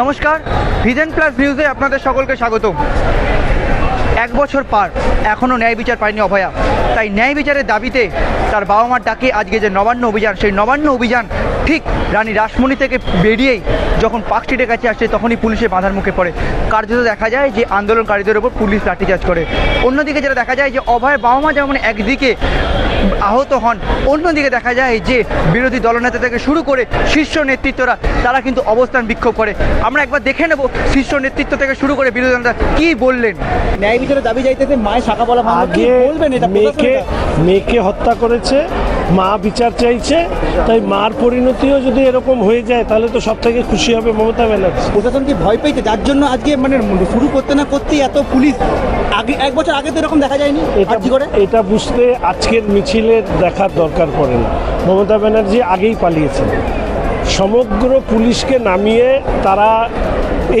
নমস্কার, vision plus নিউজে আপনাদের সকলকে স্বাগত এক বছর পার, এখনও ন্যায় বিচার পায়নি অভয়া। তাই ন্যায় বিচারের দাবিতে তার বাবা মার ডাকে আজকে যে নবান্ন অভিযান, সেই নবান্ন অভিযান ঠিক রানী রাসমণি থেকে বেরিয়েই যখন পার্ক স্ট্রিটের কাছে আসছে তখনই পুলিশের বাধার মুখে পড়ে। কার্যত দেখা যায় যে আন্দোলনকারীদের ওপর পুলিশ লাঠিচার্জ করে। অন্যদিকে যেটা দেখা যায় যে অভয়ের বাবা মা যেমন একদিকে আহত হন অন্যদিকে দেখা যায় যে বিরোধী দলনেতা থেকে শুরু করে শীর্ষ নেতৃত্বরা তারা কিন্তু অবস্থান বিক্ষোভ করে। আমরা একবার দেখে নেব শীর্ষ নেতৃত্ব থেকে শুরু করে বিরোধী দলনেতা কি বললেন। ন্যায় বিচারের দাবি চাইতেছে মায়ের শাখা বলা আগে মেয়েকে মেয়েকে হত্যা করেছে মা বিচার চাইছে তাই মার পরিণতিও যদি এরকম হয়ে যায় তাহলে তো সব থেকে খুশি হবে মমতা ব্যানার্জি। প্রশাসন কি ভয় পেয়েছে? যার জন্য আজকে মানে শুরু করতে না করতেই এত পুলিশ আগে এক বছর আগে তো এরকম দেখা যায়নি? এটা করে? এটা বুঝতে আজকের মিছিলে দেখার দরকার পড়ে না। মমতা ব্যানার্জি আগেই পালিয়েছেন। সমগ্র পুলিশকে নামিয়ে তারা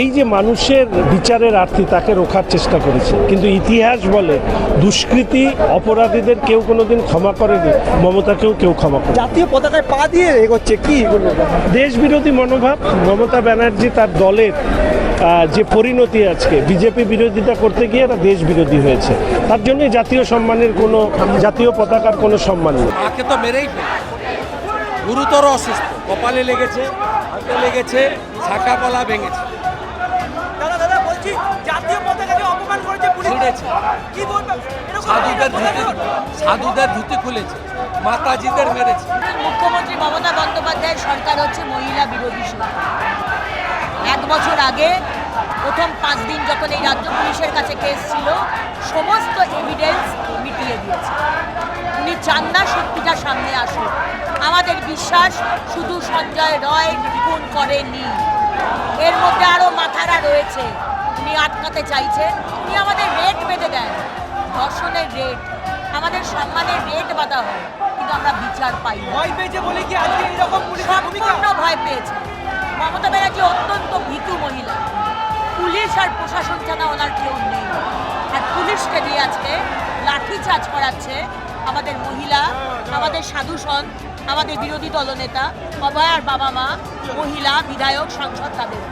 এই যে মানুষের বিচারের আর্থী তাকে রোখার চেষ্টা করেছে। কিন্তু ইতিহাস বলে দুষ্কৃতি অপরাধীদের কেউ কোনোদিন ক্ষমা করেনি মমতাকেও কেউ ক্ষমা করে জাতীয় পতাকায় পা দিয়ে এগোচ্ছে কি বলব দেশ বিরোধী মনোভাব মমতা ব্যানার্জি তার দলের যে পরিণতি আজকে বিজেপি বিরোধিতা করতে গিয়ে এরা দেশ বিরোধী হয়েছে। তার জন্য জাতীয় সম্মানের কোনো জাতীয় পতাকার কোনো সম্মান নেই। মাকে তো মেরেই গুরুতর অসুস্থ। কপালে লেগেছে হাতে লেগেছে শাখা গলা ভেঙেছে। জাতীয় পতাকাকে অপমান করেছে পুলিশ। ছিঁড়েছে কি বলবেন সাধুদের ধুতি সাধুদের ধুতি খুলেছে। মাতাজিদের মেরেছে। মুখ্যমন্ত্রী মমতা বন্দ্যোপাধ্যায়ের সরকার হচ্ছে মহিলা বিরোধী সরকার। এক বছর আগে প্রথম পাঁচ দিন যখন এই রাজ্য পুলিশের কাছে কেস ছিল সমস্ত এভিডেন্স মিটিয়ে দিয়েছে। উনি চান না সত্যিটা সামনে আসুক। আমাদের বিশ্বাস শুধু সঞ্জয় রয় খুন করেনি। এর মধ্যে আরও মাথারা রয়েছে। উনি আটকাতে চাইছে উনি আমাদের রেট বেঁধে দেন। ধর্ষণের রেট আমাদের সম্মানের রেট বাঁধা হয় কিন্তু আমরা বিচার পাই ভয় পেয়েছে বলে কি আজকে এরকম সম্পূর্ণ ভয় পেয়েছে। মমতা ব্যানার্জি অত্যন্ত ভীতু মহিলা। পুলিশ আর প্রশাসন ছাড়া ওনার কেউ নেই। আর পুলিশকে দিয়ে আজকে লাঠি চার্জ করাচ্ছে আমাদের মহিলা আমাদের সাধু সন্ত আমাদের বিরোধী দলনেতা অভয়ার বাবা মা মহিলা বিধায়ক সাংসদ তাদের।